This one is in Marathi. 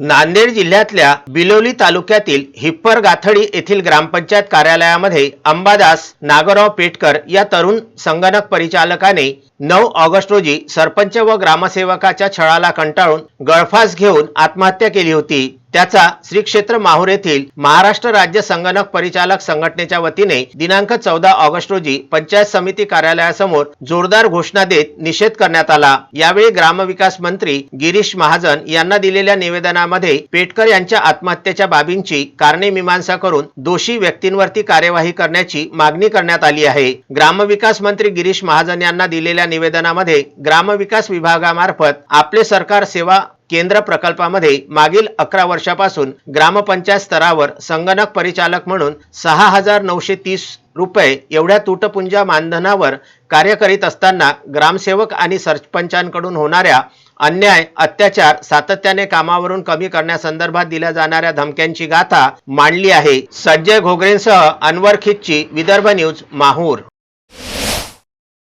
नांदेड जिल्ह्यातल्या बिलोली तालुक्यातील हिप्पर गाथडी येथील ग्रामपंचायत कार्यालयामध्ये अंबादास नागराव पेटकर या तरुण संगणक परिचालकाने नऊ ऑगस्ट रोजी सरपंच व ग्रामसेवकाच्या छळाला कंटाळून गळफास घेऊन आत्महत्या केली होती. त्याचा श्री क्षेत्र माहूर येथील महाराष्ट्र राज्य संगणक परिचालक संघटनेच्या वतीने दिनांक चौदा ऑगस्ट रोजी पंचायत समिती कार्यालयासमोर जोरदार घोषणा देत निषेध करण्यात आला. यावेळी ग्रामविकास मंत्री गिरीश महाजन यांना दिलेल्या निवेदनामध्ये पेटकर यांच्या आत्महत्येच्या बाबींची कारणे मीमांसा करून दोषी व्यक्तींवरती कार्यवाही करण्याची मागणी करण्यात आली आहे. ग्रामविकास मंत्री गिरीश महाजन यांना दिलेल्या निवेदनामध्ये ग्रामविकास विभागामार्फत आपले सरकार सेवा केंद्र प्रकल्पामध्ये मागील अकरा वर्षापासून ग्रामपंचायत स्तरावर संगणक परिचालक म्हणून सहा हजार नऊशे तीस रुपये एवढ्या तुटपुंजा मानधनावर कार्य करीत असताना ग्रामसेवक आणि सरपंचांकडून होणाऱ्या अन्याय अत्याचार सातत्याने कामावरून कमी करण्यासंदर्भात दिल्या जाणाऱ्या धमक्यांची गाथा मांडली आहे. संजय घोगरेंसह अनवर खिच्ची विदर्भ न्यूज माहूर.